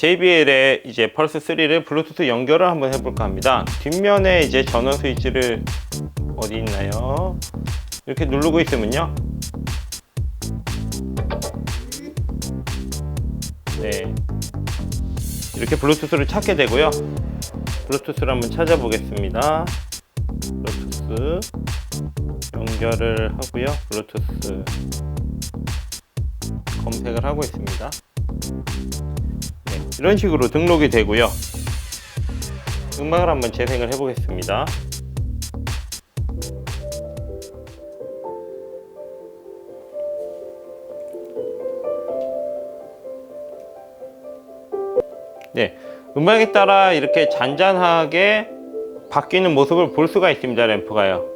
JBL의 이제 펄스 3를 블루투스 연결을 한번 해볼까 합니다. 뒷면에 이제 전원 스위치를 어디 있나요? 이렇게 누르고 있으면요. 네. 이렇게 블루투스를 찾게 되고요. 블루투스를 한번 찾아보겠습니다. 블루투스 연결을 하고요. 블루투스 검색을 하고 있습니다. 네, 이런 식으로 등록이 되고요. 음악을 한번 재생을 해 보겠습니다. 네, 음악에 따라 이렇게 잔잔하게 바뀌는 모습을 볼 수가 있습니다. 램프가요.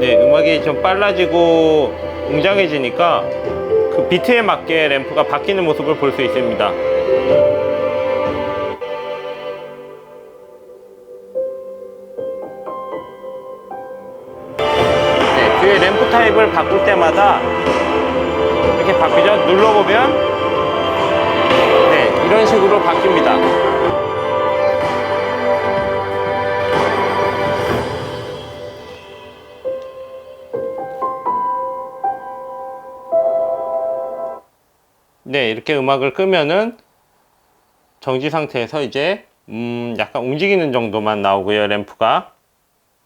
네, 음악이 좀 빨라지고 웅장해지니까 그 비트에 맞게 램프가 바뀌는 모습을 볼 수 있습니다. 네, 뒤에 램프 타입을 바꿀 때마다 이렇게 바뀌죠. 눌러보면 네, 이런 식으로 바뀝니다. 네, 이렇게 음악을 끄면은 정지 상태에서 이제 음, 약간 움직이는 정도만 나오고요, 램프가.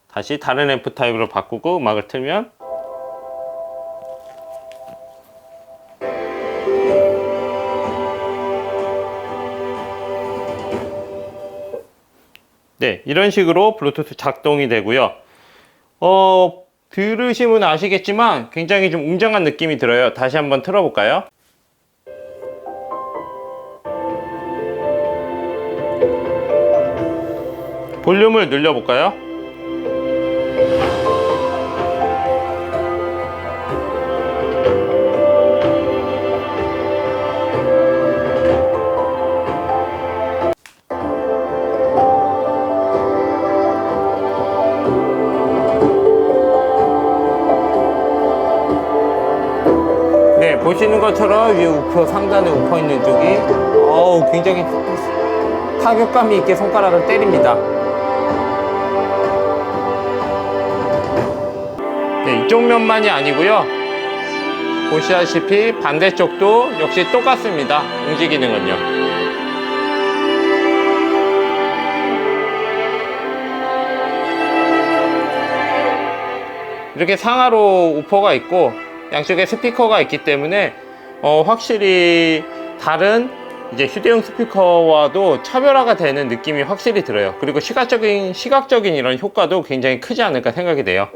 다시 다른 램프 타입으로 바꾸고 음악을 틀면 네, 이런 식으로 블루투스 작동이 되고요. 어, 들으시면 아시겠지만 굉장히 좀 웅장한 느낌이 들어요. 다시 한번 틀어볼까요? 볼륨을 늘려볼까요? 네, 보시는 것처럼 위 우표 상단에 우퍼 있는 쪽이 어우 굉장히 타격감이 있게 손가락을 때립니다. 네, 이쪽 면만이 아니고요. 보시다시피 반대쪽도 역시 똑같습니다. 움직이는 건요. 이렇게 상하로 우퍼가 있고 양쪽에 스피커가 있기 때문에 어, 확실히 다른 이제 휴대용 스피커와도 차별화가 되는 느낌이 확실히 들어요. 그리고 시각적인 시각적인 이런 효과도 굉장히 크지 않을까 생각이 돼요.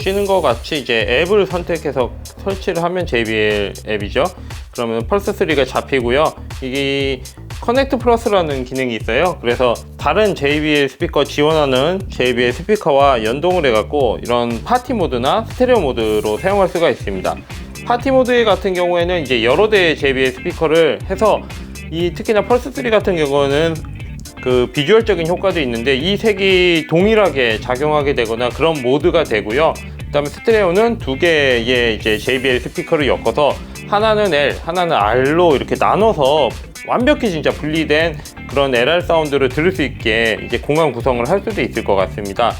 보시는 것 같이 이제 앱을 선택해서 설치를 하면 JBL 앱이죠. 그러면 펄스 3가 잡히고요. 이게 커넥트 플러스라는 기능이 있어요. 그래서 다른 JBL 스피커 지원하는 JBL 스피커와 연동을 해갖고 이런 파티 모드나 스테레오 모드로 사용할 수가 있습니다. 파티 모드 같은 경우에는 이제 여러 대의 JBL 스피커를 해서 이 특히나 펄스 3 같은 경우는 그 비주얼적인 효과도 있는데 이 색이 동일하게 작용하게 되거나 그런 모드가 되고요. 그다음에 스테레오는 두 개의 이제 JBL 스피커를 엮어서 하나는 L, 하나는 R로 이렇게 나눠서 완벽히 진짜 분리된 그런 LR 사운드를 들을 수 있게 이제 공간 구성을 할 수도 있을 것 같습니다.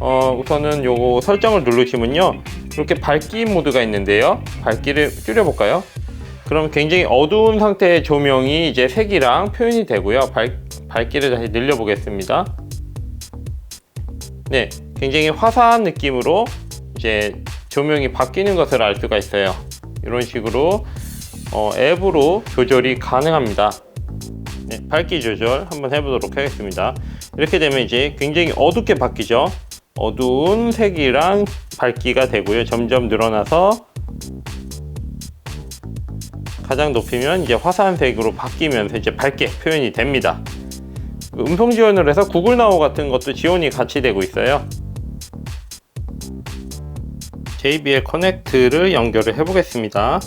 어, 우선은 요거 설정을 누르시면요. 이렇게 밝기 모드가 있는데요. 밝기를 줄여볼까요? 그럼 굉장히 어두운 상태의 조명이 이제 색이랑 표현이 되고요. 밝, 밝기를 다시 늘려보겠습니다. 네, 굉장히 화사한 느낌으로 이제 조명이 바뀌는 것을 알 수가 있어요. 이런 식으로 어, 앱으로 조절이 가능합니다. 네, 밝기 조절 한번 해보도록 하겠습니다. 이렇게 되면 이제 굉장히 어둡게 바뀌죠. 어두운 색이랑 밝기가 되고요. 점점 늘어나서 가장 높이면 이제 화사한색으로 바뀌면서 이제 밝게 표현이 됩니다. 그 음성 지원을 해서 구글 나우 같은 것도 지원이 같이 되고 있어요. JBL 커넥트를 연결을 해 보겠습니다.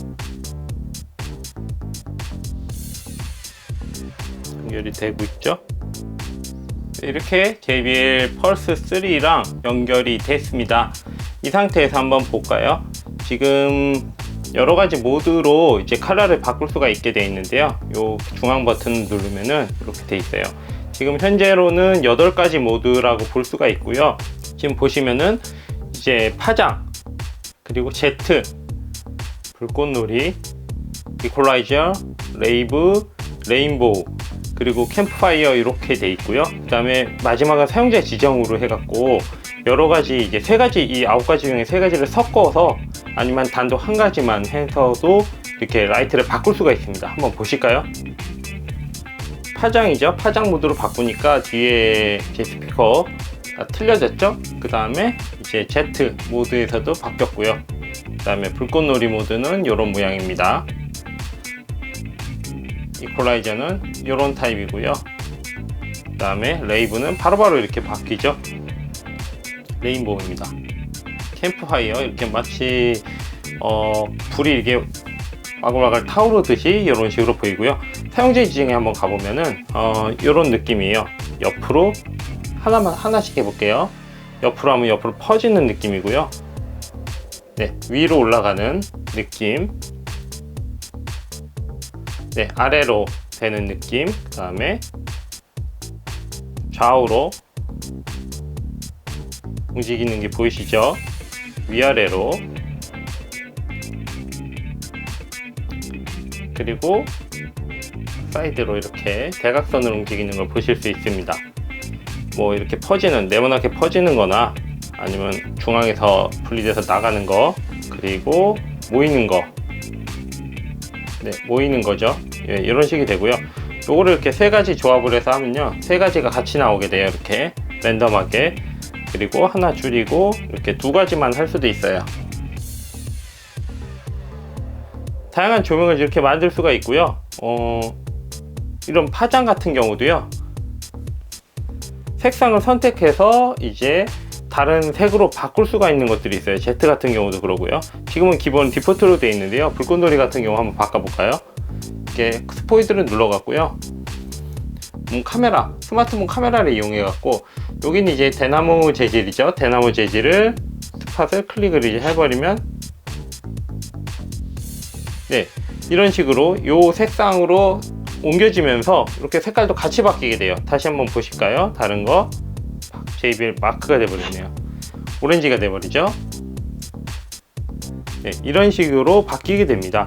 연결이 되고 있죠? 이렇게 JBL 펄스 3랑 연결이 됐습니다. 이 상태에서 한번 볼까요? 지금 여러 가지 모드로 이제 컬러를 바꿀 수가 있게 되어 있는데요. 요 중앙 버튼 누르면은 이렇게 돼 있어요. 지금 현재로는 8가지 모드라고 볼 수가 있고요. 지금 보시면은 이제 파장, 그리고 Z, 불꽃놀이, 이퀄라이저, 레이브, 레인보우, 그리고 캠프파이어 이렇게 돼 있고요. 그 다음에 마지막은 사용자 지정으로 해갖고 여러 가지 이제 세 가지 이 아홉 가지 중에 세 가지를 섞어서 아니면 단독 한 가지만 해서도 이렇게 라이트를 바꿀 수가 있습니다. 한번 보실까요? 파장이죠. 파장 모드로 바꾸니까 뒤에 제 스피커 다 틀려졌죠? 그 다음에 이제 Z 모드에서도 바뀌었고요. 그 다음에 불꽃놀이 모드는 이런 모양입니다. 이퀄라이저는 이런 타입이고요. 그 다음에 레이브는 바로바로 이렇게 바뀌죠. 레인보우입니다. 캠프파이어 이렇게 마치 어, 불이 이렇게 와글와글 타오르듯이 이런 식으로 보이고요. 사용자 지정에 한번 가보면은 어, 이런 느낌이에요. 옆으로 하나만 하나씩 해볼게요. 옆으로 하면 옆으로 퍼지는 느낌이고요. 네, 위로 올라가는 느낌. 네, 아래로 되는 느낌. 그 다음에 좌우로 움직이는 게 보이시죠? 위아래로. 그리고 사이드로 이렇게 대각선으로 움직이는 걸 보실 수 있습니다. 뭐 이렇게 퍼지는, 네모나게 퍼지는 거나 아니면 중앙에서 분리돼서 나가는 거, 그리고 모이는 거, 네, 모이는 거죠. 예, 이런 식이 되고요. 요거를 이렇게 세 가지 조합을 해서 하면요. 세 가지가 같이 나오게 돼요. 이렇게 랜덤하게. 그리고 하나 줄이고 이렇게 두 가지만 할 수도 있어요. 다양한 조명을 이렇게 만들 수가 있고요. 어, 이런 파장 같은 경우도요. 색상을 선택해서 이제 다른 색으로 바꿀 수가 있는 것들이 있어요. Z 같은 경우도 그러고요. 지금은 기본 디포트로 되어 있는데요. 불꽃놀이 같은 경우 한번 바꿔볼까요? 이렇게 스포이드를 눌러갖고요. 음, 카메라, 스마트폰 카메라를 이용해 갖고 여기는 이제 대나무 재질이죠. 대나무 재질을 스팟을 클릭을 이제 해버리면 네 이런 식으로 요 색상으로 옮겨지면서 이렇게 색깔도 같이 바뀌게 돼요. 다시 한번 보실까요? 다른 거 JBL 마크가 돼버리네요. 오렌지가 돼버리죠. 네, 이런 식으로 바뀌게 됩니다.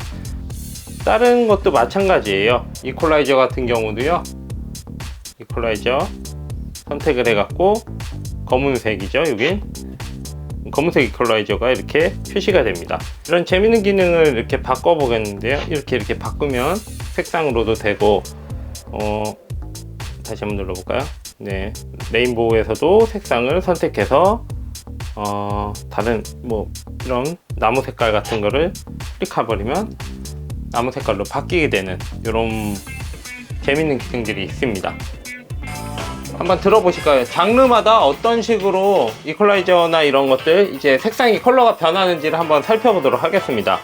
다른 것도 마찬가지예요. 이퀄라이저 같은 경우도요. 이퀄라이저 선택을 해갖고 검은색이죠. 여긴 검은색 이퀄라이저가 이렇게 표시가 됩니다. 이런 재밌는 기능을 이렇게 바꿔 보겠는데요. 이렇게 이렇게 바꾸면 색상으로도 되고 어, 다시 한번 눌러볼까요? 네, 레인보우에서도 색상을 선택해서 어, 다른 뭐 이런 나무 색깔 같은 거를 클릭해버리면 나무 색깔로 바뀌게 되는 이런 재밌는 기능들이 있습니다. 한번 들어보실까요? 장르마다 어떤 식으로 이퀄라이저나 이런 것들 이제 색상이 컬러가 변하는지를 한번 살펴보도록 하겠습니다.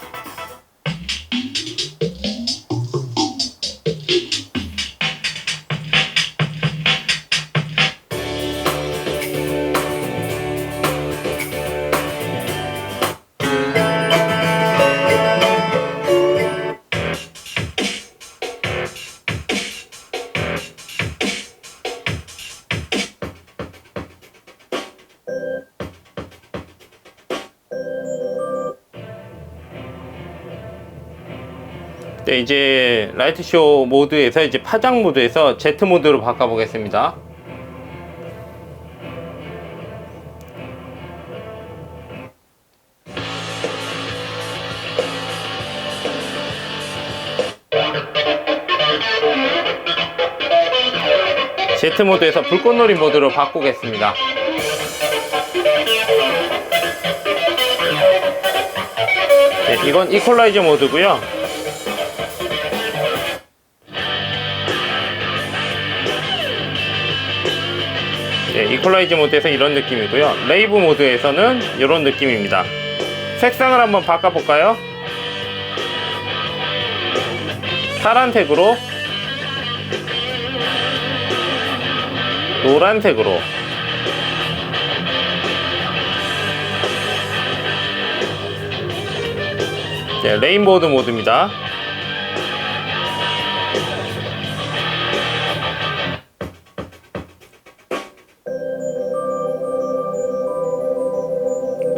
네, 이제 라이트 쇼 모드에서 이제 파장 모드에서 Z 모드로 바꿔보겠습니다. Z 모드에서 불꽃놀이 모드로 바꾸겠습니다. 네, 이건 이퀄라이저 모드고요. 네, 이퀄라이즈 모드에서 이런 느낌이고요. 레이브 모드에서는 이런 느낌입니다. 색상을 한번 바꿔볼까요? 파란색으로 노란색으로 네, 레인보드 모드입니다.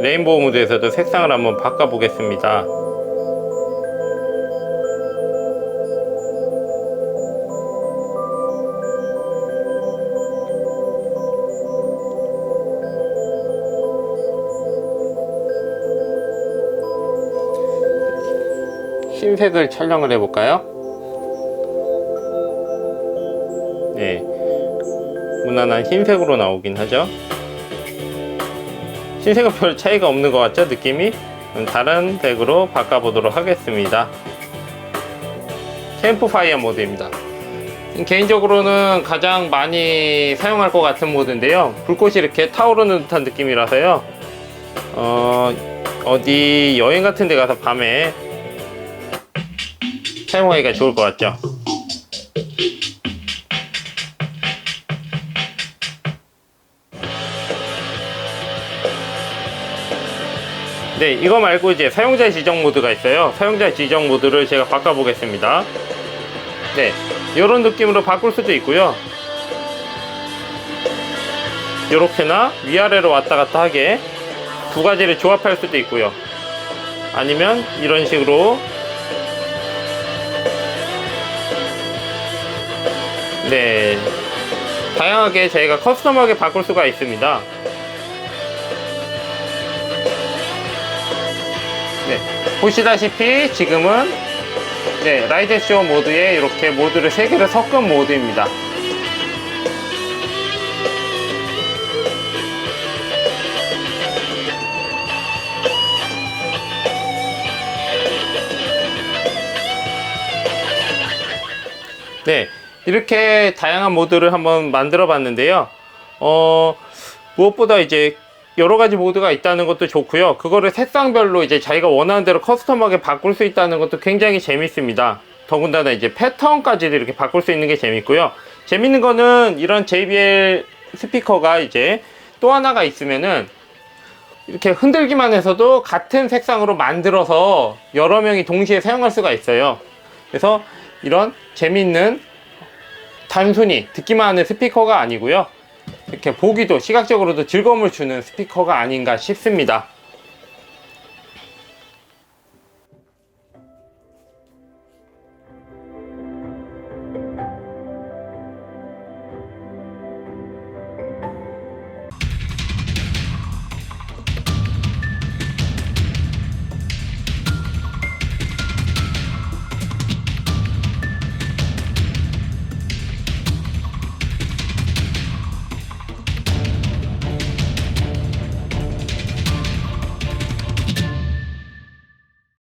레인보우 모드에서도 색상을 한번 바꿔보겠습니다. 흰색을 촬영을 해볼까요? 네. 무난한 흰색으로 나오긴 하죠. 흰색은 별 차이가 없는 것 같죠? 느낌이? 음, 다른 색으로 바꿔보도록 하겠습니다. 캠프파이어 모드입니다. 음, 개인적으로는 가장 많이 사용할 것 같은 모드인데요. 불꽃이 이렇게 타오르는 듯한 느낌이라서요. 어, 어디 여행 같은 데 가서 밤에 사용하기가 좋을 것 같죠? 네, 이거 말고 이제 사용자 지정 모드가 있어요. 사용자 지정 모드를 제가 바꿔 보겠습니다. 네, 이런 느낌으로 바꿀 수도 있고요. 이렇게나 위아래로 왔다 갔다 하게 두 가지를 조합할 수도 있고요. 아니면 이런 식으로 네, 다양하게 저희가 커스텀하게 바꿀 수가 있습니다. 네, 보시다시피 지금은 네, 라이드 쇼 모드에 이렇게 모드를 세 개를 섞은 모드입니다. 네, 이렇게 다양한 모드를 한번 만들어 봤는데요. 어, 무엇보다 이제 여러 가지 모드가 있다는 것도 좋고요. 그거를 색상별로 이제 자기가 원하는 대로 커스텀하게 바꿀 수 있다는 것도 굉장히 재밌습니다. 더군다나 이제 패턴까지도 이렇게 바꿀 수 있는 게 재밌고요. 재밌는 거는 이런 JBL 스피커가 이제 또 하나가 있으면은 이렇게 흔들기만 해서도 같은 색상으로 만들어서 여러 명이 동시에 사용할 수가 있어요. 그래서 이런 재밌는 단순히 듣기만 하는 스피커가 아니고요. 이렇게 보기도 시각적으로도 즐거움을 주는 스피커가 아닌가 싶습니다.